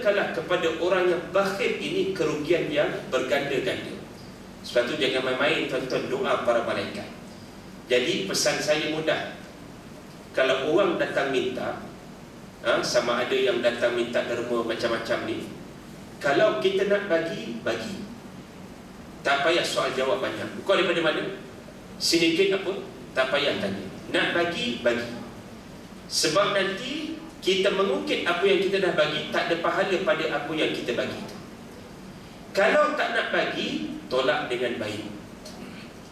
kalah kepada orang yang bakhil ini kerugian yang berganda-ganda. Sebab tu jangan main-main tuan-tuan doa para malaikat. Jadi pesan saya mudah. Kalau orang datang minta, ha, sama ada yang datang minta derma macam-macam ni, kalau kita nak bagi, bagi. Tak payah soal jawab banyak. Kau daripada mana? Sedikit apa? Tak payah tanya. Nak bagi, bagi. Sebab nanti kita mengungkit apa yang kita dah bagi tak ada pahala pada apa yang kita bagi itu. Kalau tak nak bagi, tolak dengan baik.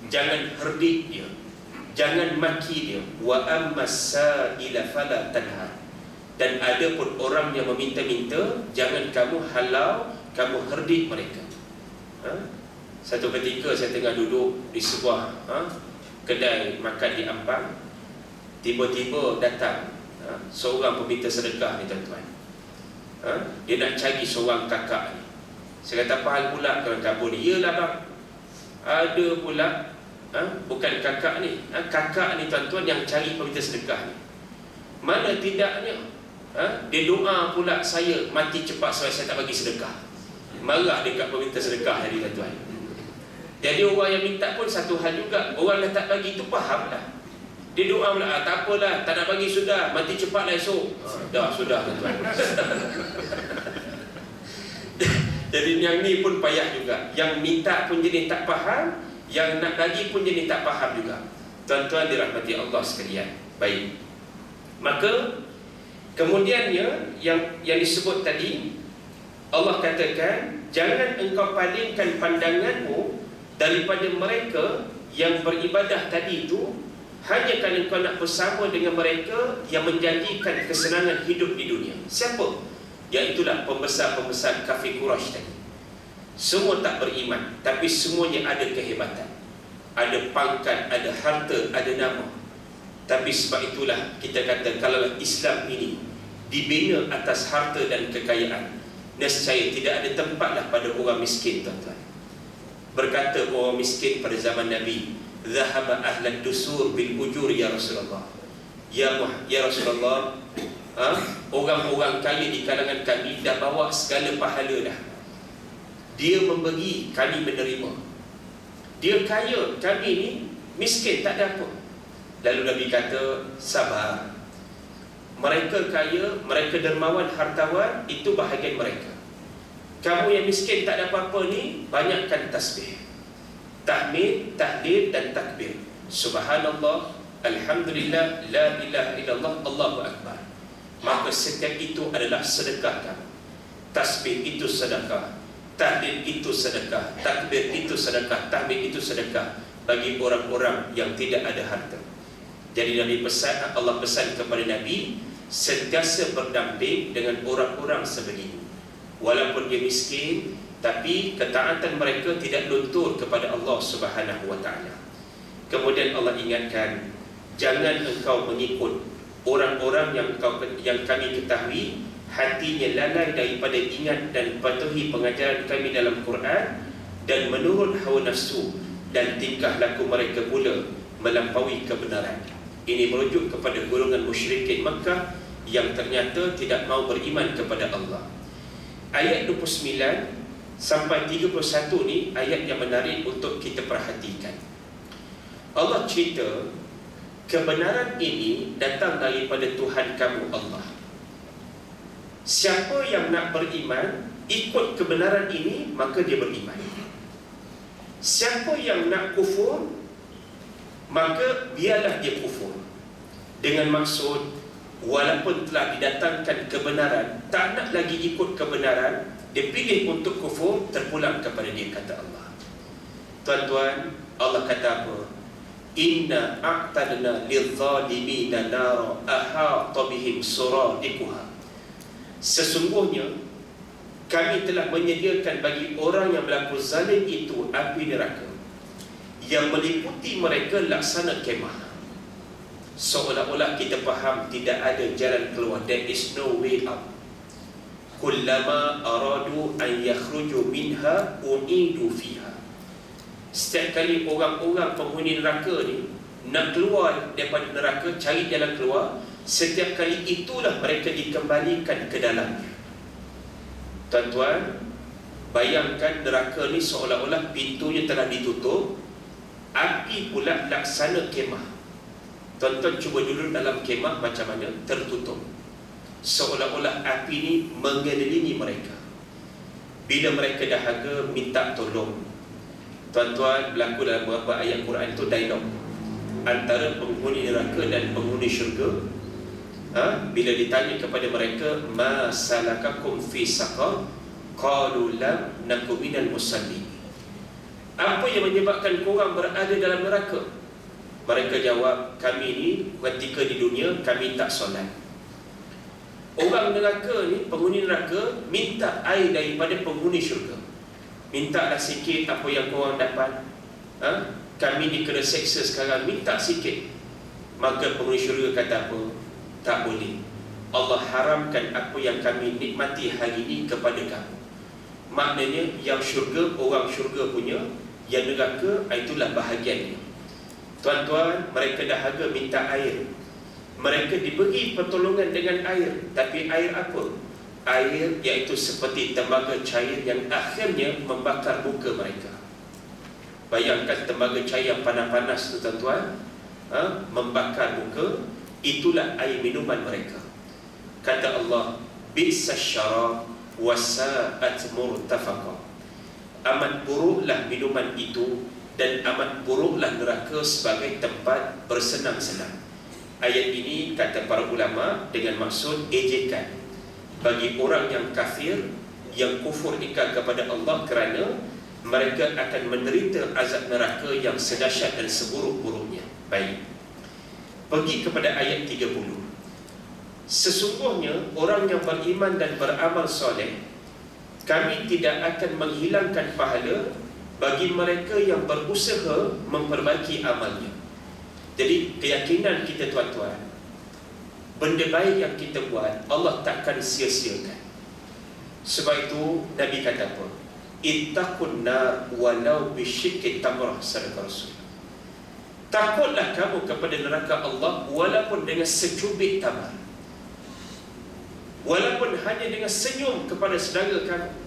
Jangan herdik dia. Jangan maki dia. Wa ammasa ila fala tanha. Dan ada pun orang yang meminta-minta, jangan kamu halau, kamu herdik mereka. Ha? Satu ketika saya tengah duduk di sebuah ha, kedai makan di Ampang, tiba-tiba datang ha, seorang peminta sedekah ni tuan-tuan. Ha, dia nak cari seorang kakak ni. Saya kata apa hal pula kawan kabur ni iyalah bang. Ada pula. Ha, bukan kakak ni. Ha, kakak ni tuan-tuan yang cari peminta sedekah ni. Mana tidaknya. Ha, dia doa pula saya mati cepat sebab saya tak bagi sedekah. Marah dekat peminta sedekah hari tuan-tuan. Jadi orang yang minta pun satu hal juga. Orang dah tak bagi tu faham lah dia doa pula, ah, tak apalah, tak nak bagi sudah, mati cepatlah esok. Ah, dah, sudah. Jadi yang ni pun payah juga. Yang minta pun jadi tak faham, yang nak bagi pun jadi tak faham juga. Tuan-tuan dirahmati Allah sekalian. Baik. Maka kemudiannya yang yang disebut tadi Allah katakan jangan engkau palingkan pandanganmu daripada mereka yang beribadah tadi itu hanya kerana kau nak bersama dengan mereka yang menjanjikan kesenangan hidup di dunia. Siapa? Iaitulah pembesar-pembesar kafir Quraisy tadi. Semua tak beriman, tapi semuanya ada kehebatan. Ada pangkat, ada harta, ada nama. Tapi sebab itulah kita kata kalau Islam ini dibina atas harta dan kekayaan, nescaya tidak ada tempatlah pada orang miskin, tuan-tuan. Berkata orang miskin pada zaman Nabi, Zahaba ahlan dusur bil ujur ya Rasulullah. Ya, ya Rasulullah ha? Orang-orang kaya di kalangan kami Dah bawa segala pahala dah. Dia memberi Kami menerima. Dia kaya Kami ni miskin tak ada apa. Lalu Nabi kata Sabar. Mereka kaya Mereka dermawan hartawan Itu bahagian mereka. Kamu yang miskin tak ada apa-apa ni Banyakkan tasbih tahmid, tahlil dan takbir. Subhanallah, alhamdulillah, la ilaha illallah, Allahu akbar. Maka setiap itu adalah sedekah kamu. Tasbih itu sedekah, tahlil itu sedekah, takbir itu sedekah, tahmid itu sedekah bagi orang-orang yang tidak ada harta. Jadi Nabi pesan Allah pesan kepada Nabi sentiasa berdamping dengan orang-orang sebegini. Walaupun dia miskin, tapi ketaatan mereka tidak luntur kepada Allah Subhanahu wa taala. Kemudian Allah ingatkan, jangan engkau mengikut orang-orang yang kau yang kami ketahui hatinya lalai daripada ingat dan patuhi pengajaran kami dalam Quran dan menurut hawa nafsu dan tingkah laku mereka pula melampaui kebenaran. Ini merujuk kepada golongan musyrikin Makkah yang ternyata tidak mau beriman kepada Allah. Ayat 29 sampai 31 ni ayat yang menarik untuk kita perhatikan. Allah cerita kebenaran ini datang daripada Tuhan kamu Allah. Siapa yang nak beriman ikut kebenaran ini maka dia beriman. Siapa yang nak kufur maka biarlah dia kufur. Dengan maksud walaupun telah didatangkan kebenaran tak nak lagi ikut kebenaran dia pilih untuk kufur terpulang kepada dia kata Allah. Tuan-tuan Allah kata apa? Inna a'tadna lidh-dhalimina nar ahata bihim suradikuha sesungguhnya kami telah menyediakan bagi orang yang berlaku zalim itu api neraka. Yang meliputi mereka laksana kemah. Seolah-olah kita faham tidak ada jalan keluar. There is no way out kullama aradu an yakhruju minha uidu fiha setiap kali orang-orang penghuni neraka ni nak keluar daripada neraka cari jalan keluar setiap kali itulah mereka dikembalikan ke dalamnya Tuan-tuan, bayangkan neraka ni seolah-olah pintunya telah ditutup, api pula laksana kemah. Tuan-tuan cuba duduk dalam kemah macam mana? Tertutup. Seolah-olah api ni mengelilingi mereka. Bila mereka dahaga minta tolong. Tuan-tuan berlaku dalam beberapa ayat Quran itu dialog antara penghuni neraka dan penghuni syurga ha? bila ditanya kepada mereka ma salakakum fi saqar qalu lam nakum minal musallin apa yang menyebabkan korang berada dalam neraka mereka jawab kami ni ketika di dunia kami tak solat orang neraka ni penghuni neraka minta air daripada penghuni syurga. Minta dah sikit apa yang korang dapat. Ha? kami ni kena seksa sekarang minta sikit. Maka penghuni syurga kata apa? Tak boleh. Allah haramkan apa yang kami nikmati hari ini kepada kamu. Maknanya yang syurga orang syurga punya yang neraka itulah bahagiannya tuan-tuan mereka dahaga minta air mereka diberi pertolongan dengan air tapi air apa? Air iaitu seperti tembaga cair yang akhirnya membakar muka mereka. Bayangkan tembaga cair yang panas-panas tu tuan-tuan. Ha? Membakar muka Itulah air minuman mereka. Kata Allah Bisa syara Wasa'at murtafaqa. Amat buruklah minuman itu Dan amat buruklah neraka Sebagai tempat bersenang-senang Ayat ini kata para ulama Dengan maksud ejekan Bagi orang yang kafir Yang kufur ikat kepada Allah Kerana mereka akan menderita azab neraka yang sedahsyat dan seburuk-buruknya. Baik. Pergi kepada ayat 30. Sesungguhnya orang yang beriman dan beramal soleh kami tidak akan menghilangkan pahala bagi mereka yang berusaha memperbaiki amalnya. Jadi keyakinan kita tuan-tuan benda baik yang kita buat Allah takkan sia-siakan. Sebab itu Nabi kata apa? Ittaqun nar walau bisyikki tamrah sadaqah Rasul. Takutlah kamu kepada neraka Allah walaupun dengan secubit tamar. Walaupun hanya dengan senyum kepada saudara kamu.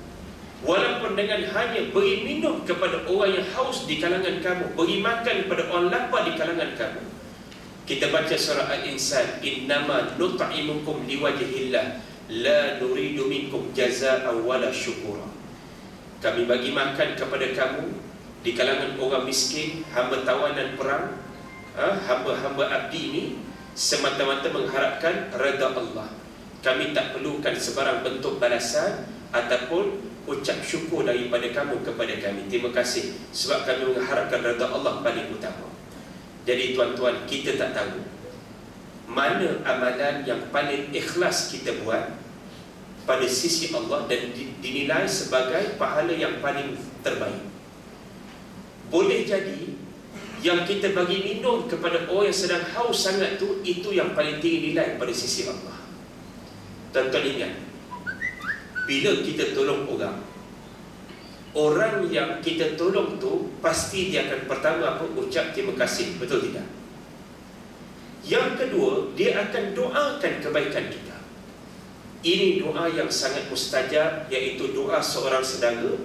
Walaupun dengan hanya beri minum kepada orang yang haus di kalangan kamu, beri makan kepada orang lapar di kalangan kamu. Kita baca surah Al-Insan, innama nut'imukum liwajhillah la nuridu minkum jazaa'an wala syukura. Kami bagi makan kepada kamu Di kalangan orang miskin Hamba tawanan perang ha? Hamba-hamba abdi ini Semata-mata mengharapkan Reda Allah Kami tak perlukan sebarang bentuk balasan Ataupun ucap syukur daripada kamu kepada kami Terima kasih Sebab kami mengharapkan reda Allah paling utama Jadi tuan-tuan kita tak tahu Mana amalan yang paling ikhlas kita buat pada sisi Allah dan dinilai sebagai pahala yang paling terbaik. Boleh jadi yang kita bagi minum kepada orang yang sedang haus sangat tu itu yang paling tinggi nilai pada sisi Allah. Tuan-tuan ingat bila kita tolong orang? Orang yang kita tolong tu pasti dia akan pertama apa? Ucap terima kasih. Betul tidak? Yang kedua dia akan doakan kebaikan kita. Ini doa yang sangat mustajab iaitu doa seorang saudara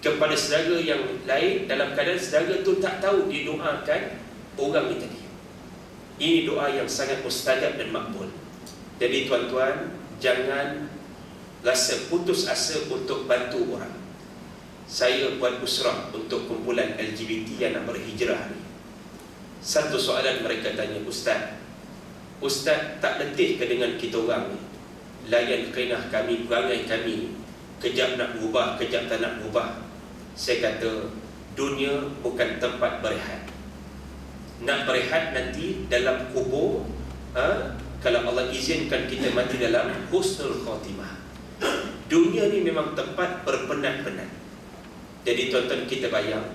kepada saudara yang lain dalam keadaan saudara itu tak tahu didoakan orang itu tadi. Ini doa yang sangat mustajab dan makbul. Jadi tuan-tuan, jangan rasa putus asa untuk bantu orang. Saya buat usrah untuk kumpulan LGBT yang nak berhijrah ni. Satu soalan mereka tanya, Ustaz, Ustaz tak letih ke dengan kita orang ni? layan kenah kami, perangai kami kejap nak berubah, kejap tak nak berubah saya kata dunia bukan tempat berehat nak berehat nanti dalam kubur ha? kalau Allah izinkan kita mati dalam husnul khatimah dunia ni memang tempat berpenat-penat jadi tuan-tuan kita bayang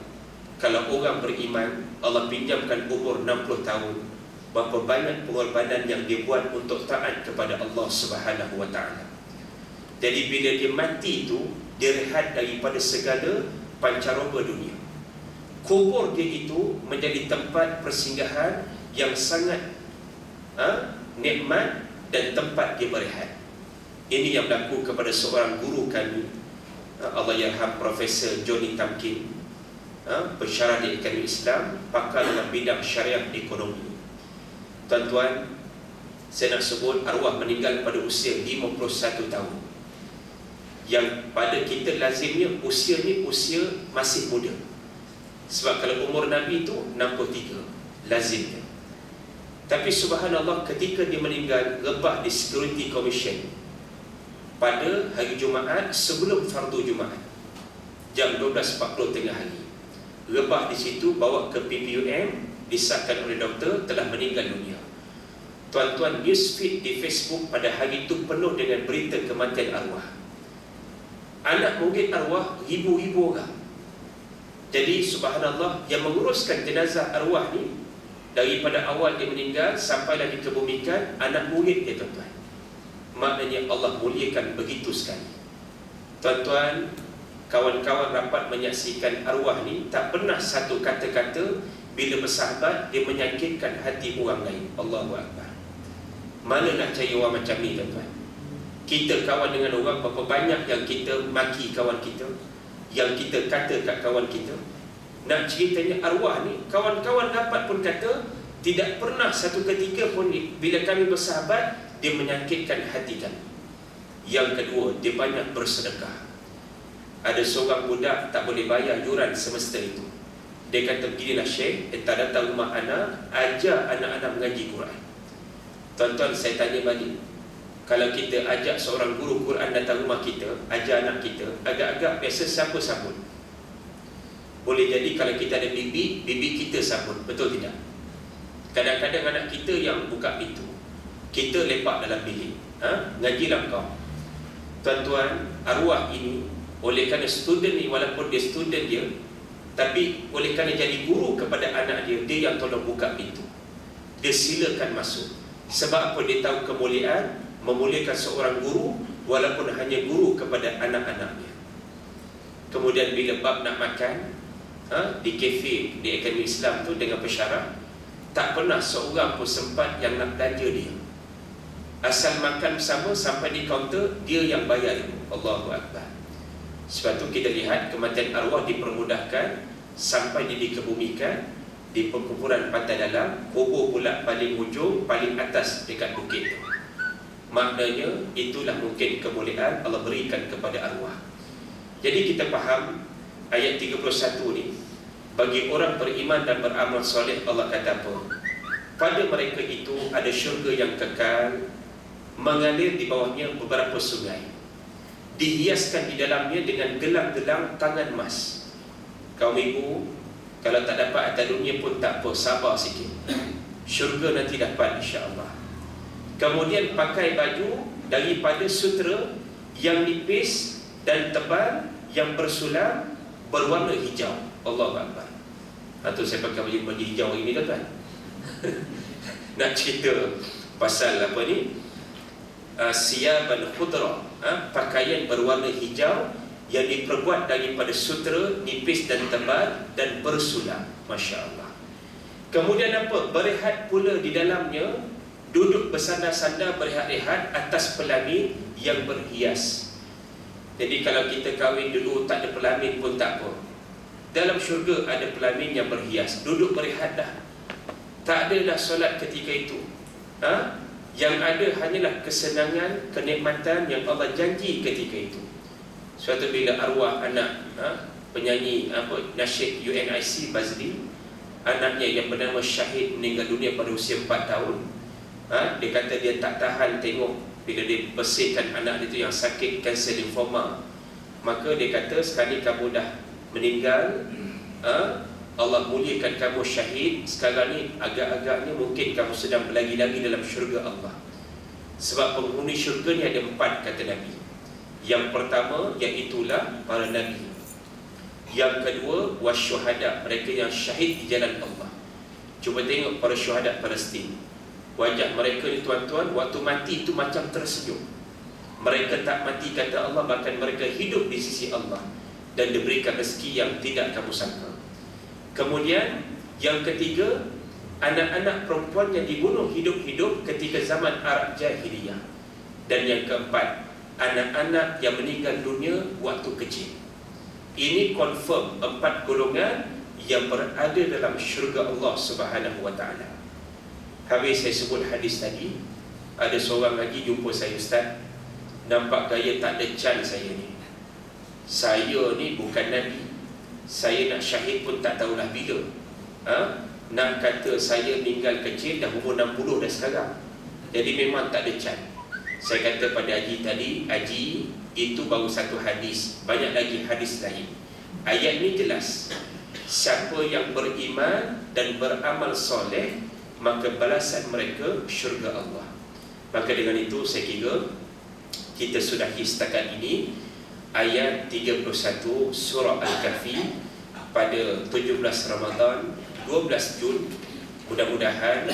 kalau orang beriman Allah pinjamkan umur 60 tahun berapa banyak pengorbanan yang dia buat untuk taat kepada Allah Subhanahu wa taala. Jadi bila dia mati itu dia rehat daripada segala pancaroba dunia. Kubur dia itu menjadi tempat persinggahan yang sangat ha, nikmat dan tempat dia berehat. Ini yang berlaku kepada seorang guru kami ha, Allah yarham Profesor Johnny Tamkin. Pensyarah di Akademi Islam Pakar dalam bidang syariah ekonomi Tuan-tuan Saya nak sebut arwah meninggal pada usia 51 tahun. Yang pada kita lazimnya usia ni usia masih muda. Sebab kalau umur Nabi itu 63 Lazimnya Tapi subhanallah ketika dia meninggal Rebah di Security Commission pada hari Jumaat sebelum fardu Jumaat. Jam 12.40 tengah hari. Lebah di situ bawa ke PPUM disahkan oleh doktor telah meninggal dunia. Tuan-tuan newsfeed di Facebook pada hari itu penuh dengan berita kematian arwah. Anak murid arwah ribu-ribu orang. Jadi subhanallah yang menguruskan jenazah arwah ni daripada awal dia meninggal sampai lagi kebumikan anak murid dia tuan-tuan maknanya Allah muliakan begitu sekali. Tuan-tuan, kawan-kawan rapat menyaksikan arwah ni tak pernah satu kata-kata bila bersahabat dia menyakitkan hati orang lain. Allahu Akbar. Mana nak cari orang macam ni tuan-tuan? Kita kawan dengan orang berapa banyak yang kita maki kawan kita, yang kita kata kat kawan kita. Nak ceritanya arwah ni, kawan-kawan rapat pun kata tidak pernah satu ketika pun bila kami bersahabat dia menyakitkan hati kami. Yang kedua, dia banyak bersedekah. Ada seorang budak tak boleh bayar yuran semesta itu. Dia kata, beginilah Syekh, entah datang rumah anak, ajar anak-anak mengaji Quran. Tuan-tuan, saya tanya balik. Kalau kita ajak seorang guru Quran datang rumah kita, ajar anak kita, agak-agak biasa siapa sabun. Boleh jadi kalau kita ada bibi, bibi kita sabun. Betul tidak? Kadang-kadang anak kita yang buka pintu kita lepak dalam bilik. Ha? ngajilah kau. Tuan-tuan arwah ini oleh kerana student ni walaupun dia student dia tapi oleh kerana jadi guru kepada anak dia dia yang tolong buka pintu. Dia silakan masuk. Sebab apa? Dia tahu kemuliaan memuliakan seorang guru walaupun hanya guru kepada anak-anaknya. Kemudian bila bab nak makan ha, di kafe di akademi Islam tu dengan pesyarat tak pernah seorang pun sempat yang nak belanja dia Asal makan bersama sampai di kaunter Dia yang bayar Allahu Akbar. Sebab tu kita lihat Kematian arwah dipermudahkan Sampai dia dikebumikan Di perkumpulan pantai dalam Kubur pula paling ujung Paling atas dekat bukit Maknanya itulah mungkin kemuliaan Allah berikan kepada arwah. Jadi kita faham Ayat 31 ni. Bagi orang beriman dan beramal soleh Allah kata apa? Pada mereka itu ada syurga yang kekal mengalir di bawahnya beberapa sungai. Dihiaskan di dalamnya dengan gelang-gelang tangan emas. Kaum ibu kalau tak dapat atas dunia pun tak apa sabar sikit. Syurga nanti dapat insya-Allah. Kemudian pakai baju daripada sutera yang nipis dan tebal yang bersulam berwarna hijau. Allahu akbar. Atau saya pakai baju baju hijau ini kan nak cerita pasal apa ni uh, siyaban khudra uh, pakaian berwarna hijau yang diperbuat daripada sutera nipis dan tebal dan bersulam. masya-Allah. Kemudian apa? Berehat pula di dalamnya duduk bersandar-sandar berehat-rehat atas pelamin yang berhias. Jadi kalau kita kahwin dulu tak ada pelamin pun tak apa. Dalam syurga ada pelamin yang berhias. Duduk berehat dah. Tak ada dah solat ketika itu. Ha? Yang ada hanyalah kesenangan, kenikmatan yang Allah janji ketika itu. Suatu bila arwah anak ha, penyanyi apa nasyid UNIC Bazli, anaknya yang bernama Syahid meninggal dunia pada usia 4 tahun. Ha, dia kata dia tak tahan tengok bila dia bersihkan anak itu yang sakit kanser limfoma. Maka dia kata sekali kamu dah meninggal, ha, Allah muliakan kamu syahid. Sekarang ni agak-agaknya mungkin kamu sedang berlagi-lagi dalam syurga Allah. Sebab penghuni syurga ni ada empat kata Nabi. Yang pertama iaitulah para Nabi. Yang kedua wasyuhada Mereka yang syahid di jalan Allah. Cuba tengok para syuhada Palestin. Wajah mereka ni tuan-tuan Waktu mati itu macam tersenyum. Mereka tak mati kata Allah Bahkan mereka hidup di sisi Allah. Dan diberikan rezeki yang tidak kamu sangka Kemudian yang ketiga Anak-anak perempuan yang dibunuh hidup-hidup ketika zaman Arab Jahiliyah Dan yang keempat anak-anak yang meninggal dunia waktu kecil. Ini confirm empat golongan yang berada dalam syurga Allah Subhanahu wa taala. Habis saya sebut hadis tadi, ada seorang lagi jumpa saya ustaz, nampak gaya tak ada can saya ni. Saya ni bukan nabi. Saya nak syahid pun tak tahulah bila. Ha? Nak kata saya meninggal kecil dah umur 60 dah sekarang. Jadi memang tak ada can. Saya kata pada Haji tadi, Haji itu baru satu hadis. Banyak lagi hadis lain. Ayat ni jelas. Siapa yang beriman dan beramal soleh, maka balasan mereka syurga Allah. Maka dengan itu saya kira kita sudahi setakat ini ayat 31 surah Al-Kahfi pada 17 Ramadan 12 Jun. Mudah-mudahan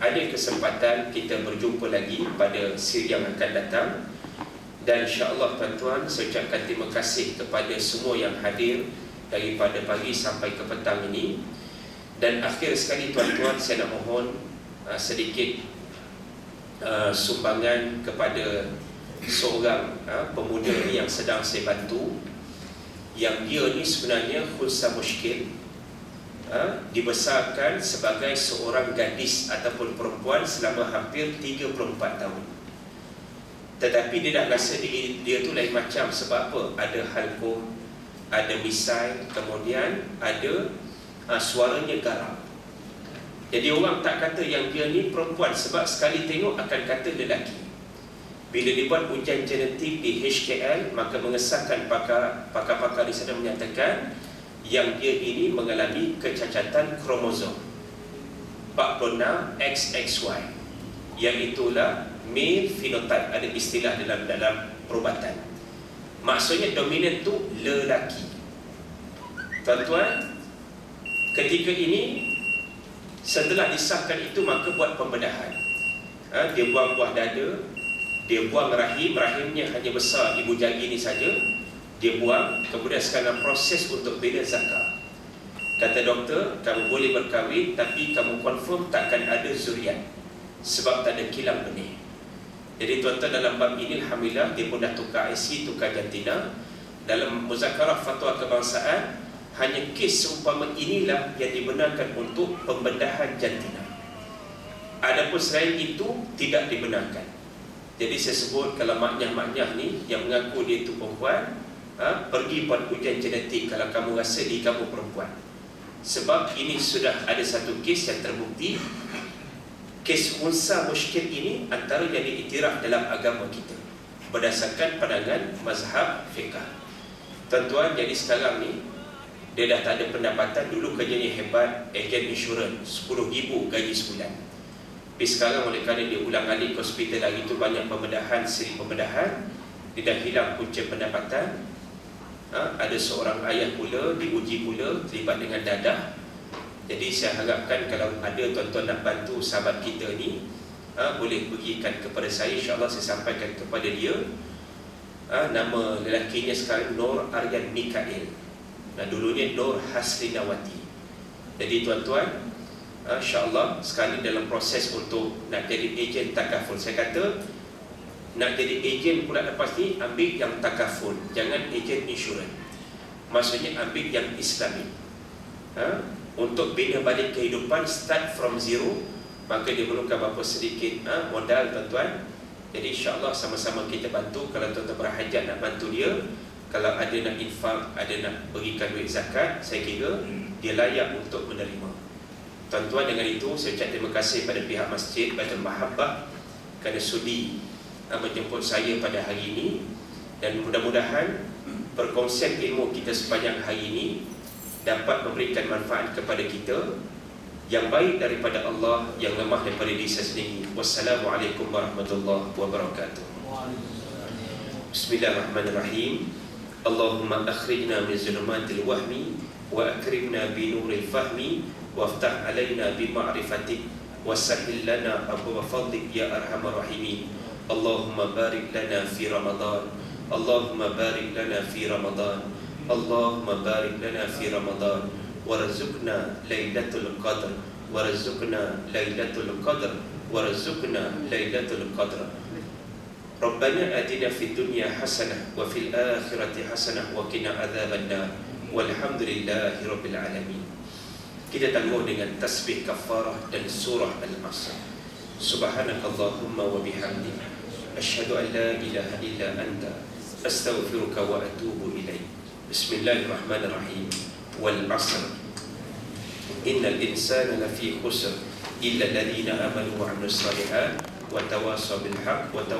ada kesempatan kita berjumpa lagi pada siri yang akan datang. Dan insya-Allah tuan-tuan saya ucapkan terima kasih kepada semua yang hadir daripada pagi sampai ke petang ini. Dan akhir sekali tuan-tuan saya nak mohon uh, sedikit uh, sumbangan kepada seorang uh, pemuda ni yang sedang saya bantu yang dia ni sebenarnya khulsa muskil ha, dibesarkan sebagai seorang gadis ataupun perempuan selama hampir 34 tahun. Tetapi dia dah rasa dia, dia tu lain macam sebab apa? Ada halkum, ada misai, kemudian ada ha, suaranya garam. Jadi orang tak kata yang dia ni perempuan sebab sekali tengok akan kata lelaki. Bila dibuat ujian genetik di HKL, maka mengesahkan pakar-pakar di sana menyatakan yang dia ini mengalami kecacatan kromosom. 46 XXY yang itulah male phenotype. Ada istilah dalam dalam perubatan. Maksudnya dominan tu lelaki. Tuan-tuan ketika ini setelah disahkan itu maka buat pembedahan. Ha, dia buang buah dada dia buang rahim rahimnya hanya besar ibu jari ini saja. Dia buang kemudian sekarang proses untuk bina zakat. Kata doktor kamu boleh berkahwin tapi kamu confirm takkan ada zuriat sebab tak ada kilang benih. Jadi tuan-tuan dalam bab ini Alhamdulillah dia pun dah tukar IC tukar jantina. Dalam muzakarah fatwa kebangsaan hanya kes seumpama inilah yang dibenarkan untuk pembedahan jantina. Adapun selain itu tidak dibenarkan jadi saya sebut kalau maknyah-maknyah ni yang mengaku dia itu perempuan ha, pergi buat ujian genetik kalau kamu rasa diri kamu perempuan. Sebab ini sudah ada satu kes yang terbukti kes unsa muskil ini antara yang diiktiraf dalam agama kita berdasarkan pandangan mazhab fiqah tuan-tuan jadi sekarang ni dia dah tak ada pendapatan dulu kerjanya hebat ejen insurans 10 ribu gaji sebulan tapi sekarang oleh kerana dia ulang alik ke hospital lagi tu banyak pembedahan seri pembedahan dia dah hilang punca pendapatan. Ha, ada seorang ayah pula diuji pula terlibat dengan dadah. Jadi saya harapkan kalau ada tuan-tuan nak bantu sahabat kita ni ha, boleh pergikan kepada saya. insyaAllah saya sampaikan kepada dia. Ha, nama lelakinya sekarang Nur Aryan Mikael. Nah, dulunya Nur Hasrinawati. Jadi tuan-tuan insyaAllah sekali dalam proses untuk nak jadi ejen takaful. Saya kata nak jadi ejen pula lepas ni ambil yang takaful. Jangan ejen insurans. Maksudnya ambil yang islami. Ha? untuk bina balik kehidupan start from zero maka dia perlukan berapa sedikit ha? modal tuan-tuan. Jadi insyaAllah sama-sama kita bantu. Kalau tuan-tuan berhajat nak bantu dia kalau ada nak infak ada nak berikan duit zakat saya kira dia layak untuk menerima tuan-tuan dengan itu saya ucap terima kasih pada pihak masjid Baitul Mahabbah kerana sudi menjemput saya pada hari ini dan mudah-mudahan perkongsian ilmu kita sepanjang hari ini dapat memberikan manfaat kepada kita yang baik daripada Allah yang lemah daripada diri sendiri. Wassalamualaikum warahmatullahi wabarakatuh. Bismillahirrahmanirrahim. Allahumma akhrijna min zulumatil wahmi wa akrimna bi nuril fahmi وافتح علينا بمعرفتك وسهل لنا أبواب فضلك يا أرحم الراحمين. اللهم بارك لنا في رمضان. اللهم بارك لنا في رمضان. اللهم بارك لنا في رمضان. ورزقنا ليلة القدر. ورزقنا ليلة القدر. ورزقنا ليلة القدر. ربنا آتنا في الدنيا حسنة وفي الآخرة حسنة وقنا عذاب النار. والحمد لله رب العالمين. Kita tangguh dengan tasbih kafarah dan surah Al-Asr. Subhanakallahumma wa bihamdika asyhadu an la ilaha illa anta astaghfiruka wa atubu ilaik. Bismillahirrahmanirrahim. Wal 'asr. Innal insana lafi khusr illa alladhina amanu wa 'amilus solihat wa tawasaw bil haqq